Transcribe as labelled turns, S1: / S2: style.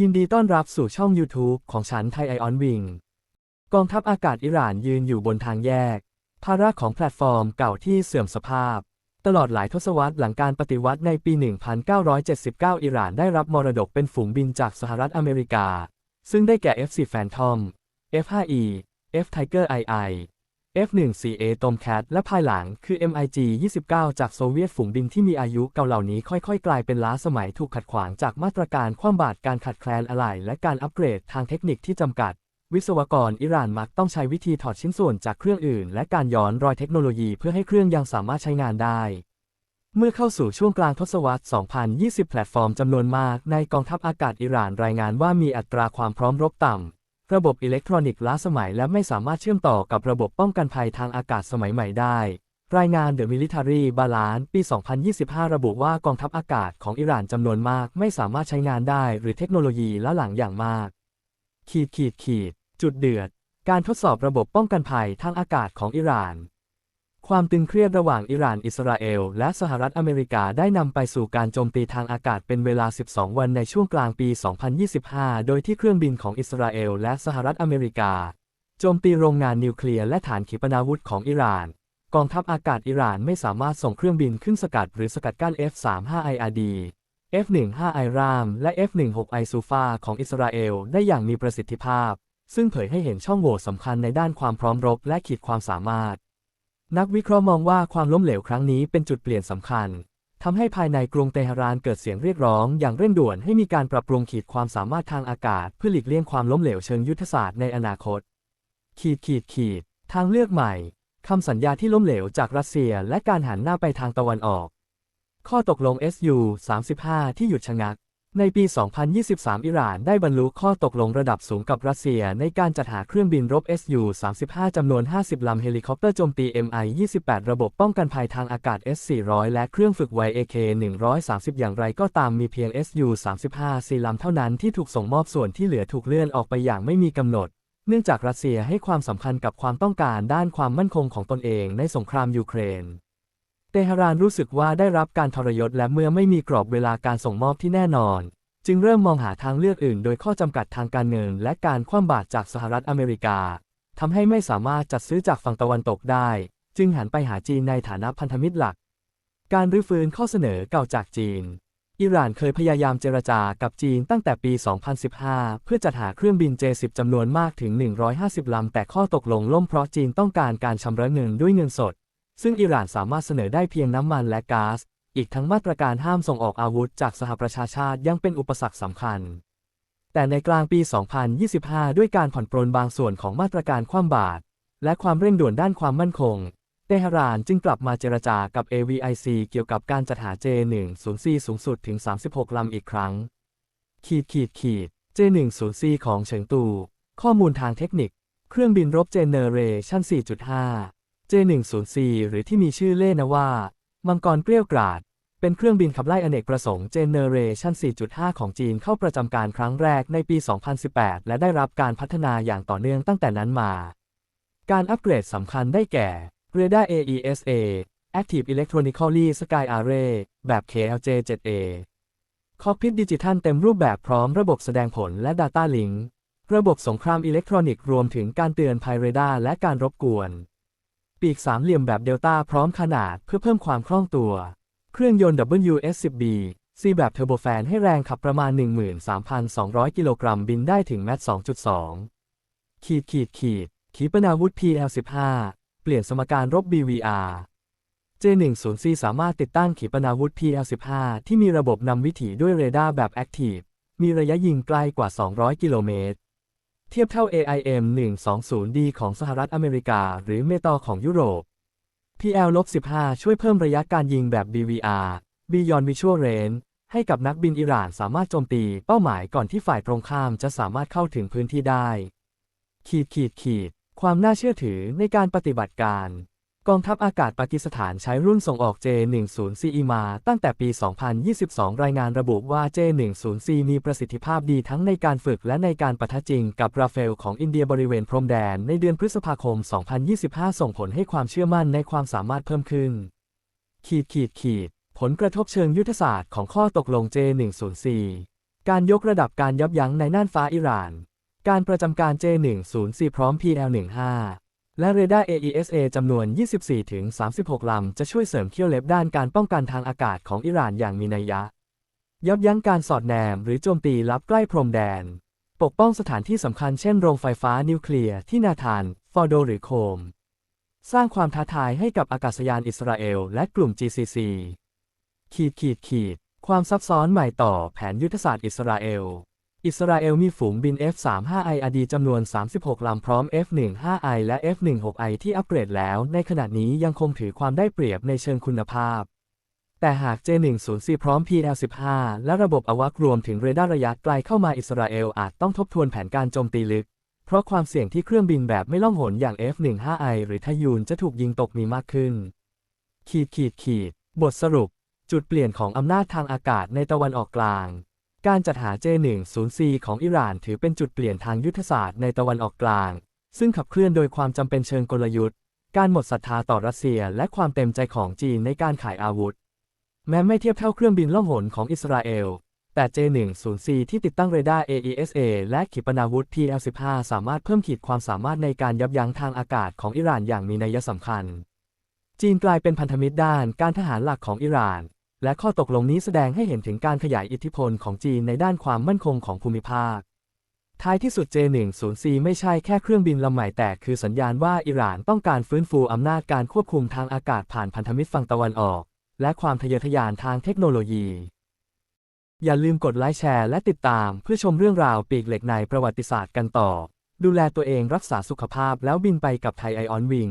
S1: ยินดีต้อนรับสู่ช่อง YouTube ของฉันไทยไอออนวิงกองทัพอากาศอิหร่านยืนอยู่บนทางแยก ภาระของแพลตฟอร์มเก่าที่เสื่อมสภาพ ตลอดหลายทศวรรษหลังการปฏิวัติในปี 1979 อิหร่านได้รับมรดกเป็นฝูงบินจากสหรัฐอเมริกา ซึ่งได้แก่ F4 Phantom F5E F Tiger II F1CA Tomcat และภายหลังคือ MiG 29 จากโซเวียตฝูงบินที่มีอายุเก่าเหล่านี้ค่อยๆ กลายเป็นล้าสมัยถูกขัดขวางจากมาตรการคว่ำบาตรการขัดแคลนอะไหล่และการอัปเกรดทางเทคนิคที่จำกัด วิศวกรอิหร่านมักต้องใช้วิธีถอดชิ้นส่วนจากเครื่องอื่น และการย้อนรอยเทคโนโลยีเพื่อให้เครื่องยังสามารถใช้งานได้ เมื่อเข้าสู่ช่วงกลางทศวรรษ 2020 แพลตฟอร์มจำนวนมากในกองทัพอากาศอิหร่านรายงานว่ามีอัตราความพร้อมรบต่ำ ระบบอิเล็กทรอนิกส์ล้าสมัยและไม่สามารถเชื่อมต่อกับระบบป้องกันภัยทางอากาศสมัยใหม่ได้ รายงาน The Military Balance ปี 2025 ระบุว่ากองทัพอากาศของอิหร่านจำนวนมากไม่สามารถใช้งานได้ หรือเทคโนโลยีล้าหลังอย่างมาก ขีดขีดขีด จุดเดือด การทดสอบระบบป้องกันภัยทางอากาศของอิหร่าน ความตึงเครียดระหว่างอิหร่าน อิสราเอล และสหรัฐอเมริกาได้นำไปสู่การโจมตีทางอากาศเป็นเวลา 12 วันในช่วงกลางปี 2025 โดยที่เครื่องบินของอิสราเอล และสหรัฐอเมริกา โจมตีโรงงานนิวเคลียร์และฐานขีปนาวุธของอิหร่าน กองทัพอากาศอิหร่านไม่สามารถส่งเครื่องบินขึ้นสกัดหรือสกัดกั้น F-35IRD F-15I RAM และ F-16I Sufa ของอิสราเอลได้อย่างมีประสิทธิภาพ ซึ่งเผยให้เห็นช่องโหว่สำคัญในด้านความพร้อมรบและขีดความสามารถ นักวิเคราะห์มองว่าความล้มเหลวครั้งนี้เป็นจุดเปลี่ยนสำคัญทำให้ภายในกรุงเตหะรานเกิดเสียงเรียกร้องอย่างเร่งด่วนให้มีการปรับปรุงขีดความสามารถทางอากาศ เพื่อหลีกเลี่ยงความล้มเหลวเชิงยุทธศาสตร์ในอนาคต ขีดขีดขีด ทางเลือกใหม่คำสัญญาที่ล้มเหลวจากรัสเซียและการหันหน้าไปทางตะวันออก ข้อตกลง SU 35ที่หยุดชะงัก ในปี 2023 อิหร่านได้บรรลุข้อตกลงระดับสูงกับรัสเซีย ในการจัดหาเครื่องบินรบ SU 35 จำนวน 50 ลำเฮลิคอปเตอร์โจมตี MI 28 ระบบป้องกันภัยทางอากาศ S 400 และเครื่องฝึกไว AK 130 อย่างไรก็ตามมีเพียง SU 35 4ลำเท่านั้นที่ถูกส่งมอบส่วนที่เหลือถูกเลื่อนออกไปอย่างไม่มีกำหนด เนื่องจากรัสเซียให้ความสำคัญกับความต้องการด้านความมั่นคงของตนเองในสงครามยูเครน เตหะรานรู้สึกว่าได้รับการทรยศและเมื่อไม่มีกรอบเวลาการส่งมอบที่แน่นอน จึงเริ่มมองหาทางเลือกอื่น โดยข้อจำกัดทางการเงิน และการคว่ำบาตรจากสหรัฐอเมริกาทำให้ไม่สามารถจัดซื้อจากฝั่งตะวันตกได้ จึงหันไปหาจีนในฐานะพันธมิตรหลัก การรื้อฟื้นข้อเสนอเก่าจากจีน อิหร่านเคยพยายามเจรจากับจีนตั้งแต่ปี 2015 เพื่อจัดหาเครื่องบิน J10 จำนวนมากถึง 150 ลำ แต่ข้อตกลงล่มเพราะจีนต้องการการชำระเงินด้วยเงินสด ซึ่งอิหร่านสามารถเสนอได้เพียงน้ำมันและก๊าซ อีกทั้งมาตรการห้ามส่งออกอาวุธจากสหประชาชาติยังเป็นอุปสรรคสำคัญ แต่ในกลางปี 2025 ด้วยการผ่อนปรนบางส่วนของมาตรการคว่ำบาตรและความเร่งด่วนด้านความมั่นคง เตหะรานจึงกลับมาเจรจากับ AVIC เกี่ยวกับการจัดหา J104 สูงสุดถึง 36 ลำอีกครั้ง ขีดขีดขีด J104 ของเฉิงตู ข้อมูลทางเทคนิค เครื่องบินรบเจเนเรชั่น4.5 J104 หรือที่มีชื่อเล่นว่า มังกรเกลี้ยวกราด เป็นเครื่องบินขับไล่อเนกประสงค์เจเนเรชั่น4.5 ของจีนเข้าประจำการครั้งแรกในปี 2018 และได้รับการพัฒนาอย่างต่อเนื่องตั้งแต่นั้นมา การอัปเกรดสำคัญได้แก่ Radar AESA Active Electronically Sky Array แบบ KLJ-7A คอกพิทดิจิทัลเต็มรูปแบบพร้อมระบบแสดงผลและ Data Link ระบบสงครามอิเล็กทรอนิกส์รวมถึงการเตือนภัยเรดาร์และการรบกวน ปีกสามเหลี่ยมแบบเดลต้าพร้อมขนาดเพื่อเพิ่มความคล่องตัว เครื่องยนต์ WS10B C แบบเทอร์โบแฟนให้แรงขับประมาณ 13,200 กิโลกรัมบินได้ถึงแมท2.2 ขีดขีดขีดขีปนาวุธ PL15 เปลี่ยนสมการรบ BVR J10C สามารถติดตั้งขีปนาวุธ PL15 ที่มีระบบนำวิถีด้วยเรดาร์แบบ Active มีระยะยิงไกลกว่า 200 กิโลเมตร ทียบเท่า AIM 120D ของสหรัฐอเมริกา หรือเมตอของยุโรป PL-15 ช่วยเพิ่มระยะการยิงแบบ BVR Beyond Visual Range ให้กับนักบินอิหร่านสามารถโจมตีเป้าหมายก่อนที่ฝ่ายตรงข้ามจะสามารถเข้าถึงพื้นที่ได้ ขีดขีดขีด ความน่าเชื่อถือในการปฏิบัติการ กองทัพอากาศปากีสถานใช้รุ่นส่งออก J10C มาตั้งแต่ปี 2022 รายงานระบุว่า J10C มีประสิทธิภาพดีทั้งในการฝึกและในการปะทะจริงกับราเฟลของอินเดียบริเวณพรมแดนในเดือนพฤษภาคม 2025 ส่งผลให้ความเชื่อมั่นในความสามารถเพิ่มขึ้น ขีดขีดขีด ผลกระทบเชิงยุทธศาสตร์ของข้อตกลง J10C การยกระดับการยับยั้งในน่านฟ้าอิหร่าน การประจำการ J104 พร้อม PL15 และเรดาร์ AESA จำนวน 24-36 ลำ จะช่วยเสริมเขี้ยวเล็บด้านการป้องกันทางอากาศของอิหร่านอย่างมีนัยยะ ยับยั้งการสอดแนมหรือโจมตีลับใกล้พรมแดน ปกป้องสถานที่สำคัญเช่นโรงไฟฟ้านิวเคลียร์ที่นาธาน ฟอร์โดหรือโคม สร้างความท้าทายให้กับอากาศยานอิสราเอลและกลุ่ม GCC ขีดขีดขีด ความซับซ้อนใหม่ต่อแผนยุทธศาสตร์อิสราเอล อิสราเอลมีฝูงบิน F-35I อดีจำนวน 36 ลำพร้อม F-15I และ F-16I ที่อัปเกรดแล้ว ในขณะนี้ยังคงถือความได้เปรียบในเชิงคุณภาพ แต่หาก J104 พร้อม PL15 และระบบอวักรวมถึงเรดาร์ระยะไกลเข้ามาอิสราเอลอาจต้องทบทวนแผนการโจมตีลึก เพราะความเสี่ยงที่เครื่องบินแบบไม่ล่องหนอย่าง F-15I หรือทายูนจะถูกยิงตกมีมากขึ้น ขีดขีดขีด บทสรุป จุดเปลี่ยนของอำนาจทางอากาศในตะวันออกกลาง การจัดหา J104 ของอิหร่านถือเป็นจุดเปลี่ยนทางยุทธศาสตร์ในตะวันออกกลาง ซึ่งขับเคลื่อนโดยความจำเป็นเชิงกลยุทธ์ การหมดศรัทธาต่อรัสเซีย และความเต็มใจของจีนในการขายอาวุธ แม้ไม่เทียบเท่าเครื่องบินล่องหนของอิสราเอล แต่ J104 ที่ติดตั้งเรดาร์ AESA และขีปนาวุธ PL15 สามารถเพิ่มขีดความสามารถในการยับยั้งทางอากาศของอิหร่านอย่างมีนัยสำคัญ จีนกลายเป็นพันธมิตรด้านการทหารหลักของอิหร่าน และข้อตกลงนี้แสดงให้เห็นถึงการขยายอิทธิพลของจีนในด้านความมั่นคงของภูมิภาค ท้ายที่สุด J104 ไม่ใช่แค่เครื่องบินลำใหม่แต่คือสัญญาณว่าอิหร่านต้องการฟื้นฟูอำนาจการควบคุมทางอากาศผ่านพันธมิตรฝั่งตะวันออก และความทะเยอทะยานทางเทคโนโลยี อย่าลืมกดไลค์แชร์และติดตามเพื่อชมเรื่องราวปีกเหล็กในประวัติศาสตร์กันต่อ ดูแลตัวเองรักษาสุขภาพแล้วบินไปกับไทยไอออนวิง